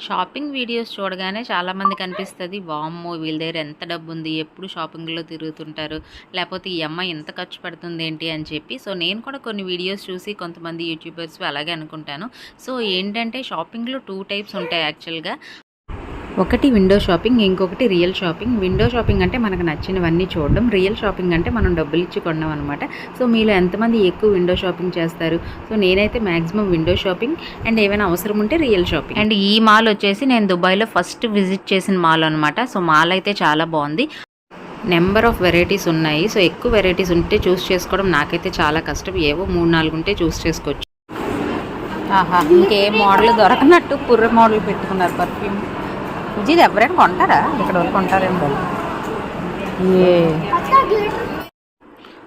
Shopping videos చూడగానే చాలామంది కనిపిస్తుంది వామ్మో వీళ్ళ దగ్గర ఎంత డబ్బు ఉంది ఎప్పుడు షాపింగ్లో తిరుగుతుంటారు? లేకపోతే ఈ అమ్మాయి ఎంత ఖర్చు పెడుతుంది ఏంటి? అని చెప్పి సో నేను కూడా కొన్ని వీడియోస్ చూసి కొంతమంది యూట్యూబర్స్ అలాగే అనుకుంటాను. సో ఏంటంటే షాపింగ్లో టూ టైప్స్ ఉంటాయి యాక్చువల్గా. ఒకటి విండో షాపింగ్ ఇంకొకటి రియల్ షాపింగ్ విండో షాపింగ్ అంటే మనకు నచ్చినవన్నీ చూడడం. రియల్ షాపింగ్ అంటే మనం డబ్బులు ఇచ్చి కొనడం అనమాట సో మీలో ఎంతమంది ఎక్కువ విండో షాపింగ్ చేస్తారు? సో నేనైతే మ్యాక్సిమం విండో షాపింగ్ అండ్ ఏమైనా అవసరం ఉంటే రియల్ షాపింగ్ అండ్ ఈ మాల్ వచ్చేసి నేను దుబాయ్లో ఫస్ట్ విజిట్ చేసిన మాల్ అనమాట సో మాల్ అయితే చాలా బాగుంది. నెంబర్ ఆఫ్ వెరైటీస్ ఉన్నాయి. సో ఎక్కువ వెరైటీస్ ఉంటే చూస్ చేసుకోవడం నాకైతే చాలా కష్టం. ఏవో మూడు నాలుగు ఉంటే చూస్ చేసుకోవచ్చు. ఆహా ఇంకే మోడల్ దొరకనట్టు పుర్ర మోడల్ పెట్టుకున్నారు పర్ఫ్యూమ్ ఇది ఎవరైనా కొంటారా? ఇక్కడ వరకు కొంటారేమో. ఏ.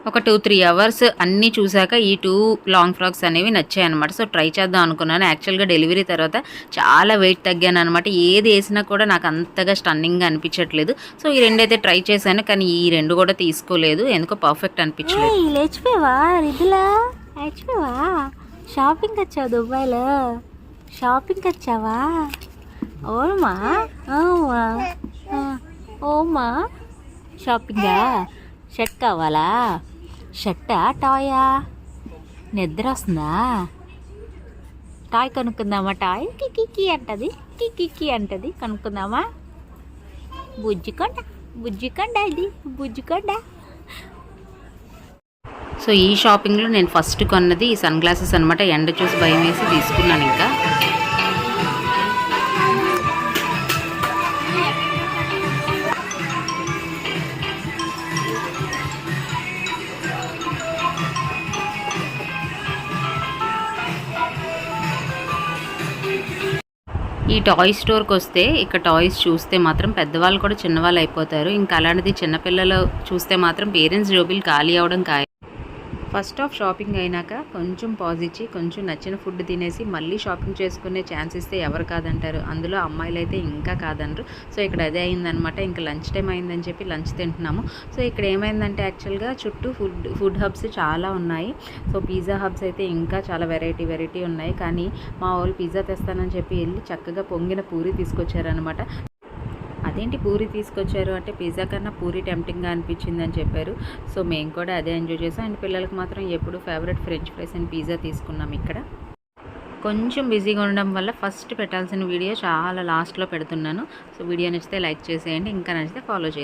ఒక టూ త్రీ అవర్స్ అన్నీ చూసాక ఈ టూ లాంగ్ ఫ్రాక్స్ అనేవి నచ్చాయి అనమాట సో ట్రై చేద్దాం అనుకున్నాను. యాక్చువల్గా డెలివరీ తర్వాత చాలా వెయిట్ తగ్గాను అనమాట ఏది వేసినా కూడా నాకు అంతగా స్టన్నింగ్గా అనిపించట్లేదు. సో ఈ రెండు అయితే ట్రై చేశాను కానీ ఈ రెండు కూడా తీసుకోలేదు. ఎందుకో పర్ఫెక్ట్ అనిపించలేదు. లేచిపోయావా రిదులా లేచిపోయావా షాపింగ్ వచ్చావు దుబాయ్లో? షాపింగ్ వచ్చావా? ఓమా ఓమా ఓమా షాపింగా? షర్ట్ కావాలా? షర్టా టాయా? నిద్ర వస్తుందా? టాయ్ కనుక్కుందామా టాయ్? కికి అంటది. కికి అంటది. కనుక్కుందామా? బుజ్జికొండ బుజ్జికొండ ఇది బుజ్జికొండ. సో ఈ షాపింగ్లో నేను ఫస్ట్ కొన్నది ఈ సన్ గ్లాసెస్ అనమాట ఎండ చూసి భయం వేసి తీసుకున్నాను ఇంకా. ఈ టాయ్ స్టోర్కి వస్తే ఇక్కడ టాయ్స్ చూస్తే మాత్రం పెద్దవాళ్ళు కూడా చిన్నవాళ్ళు అయిపోతారు. ఇంకా అలాంటిది చిన్నపిల్లలు చూస్తే మాత్రం పేరెంట్స్ జోబిల్ ఖాళీ అవడం ఖాయం. ఫస్ట్ ఆఫ్ షాపింగ్ అయినాక కొంచెం పాజ్ ఇచ్చి కొంచెం నచ్చిన ఫుడ్ తినేసి మళ్ళీ షాపింగ్ చేసుకునే ఛాన్స్ ఇస్తే ఎవరు కాదంటారు. అందులో అమ్మాయిలు అయితే ఇంకా కాదనరు. సో ఇక్కడ అదే అయిందనమాట. ఇంకా లంచ్ టైం అయిందని చెప్పి లంచ్ తింటున్నాము. సో ఇక్కడ ఏమైందంటే యాక్చువల్గా చుట్టూ ఫుడ్ ఫుడ్ హబ్స్ చాలా ఉన్నాయి. సో పిజ్జా హబ్స్ అయితే ఇంకా చాలా వెరైటీ వెరైటీ ఉన్నాయి. కానీ మా వాళ్ళు పిజ్జా తెస్తానని చెప్పి వెళ్ళి చక్కగా పొంగిన పూరి తీసుకొచ్చారనమాట. అదేంటి పూరి తీసుకొచ్చారు? అంటే పిజ్జా కన్నా పూరి టెంప్టింగ్గా అనిపించింది అని చెప్పారు. సో మేము కూడా అదే ఎంజాయ్ చేసాం. అండ్ పిల్లలకు మాత్రం ఎప్పుడు favourite French fries and pizza తీసుకున్నాం ఇక్కడ. కొంచెం బిజీగా ఉండడం వల్ల ఫస్ట్ పెట్టాల్సిన వీడియో చాలా లాస్ట్లో పెడుతున్నాను. సో వీడియో నచ్చితే లైక్ చేసేయండి. ఇంకా నచ్చితే ఫాలో చేయండి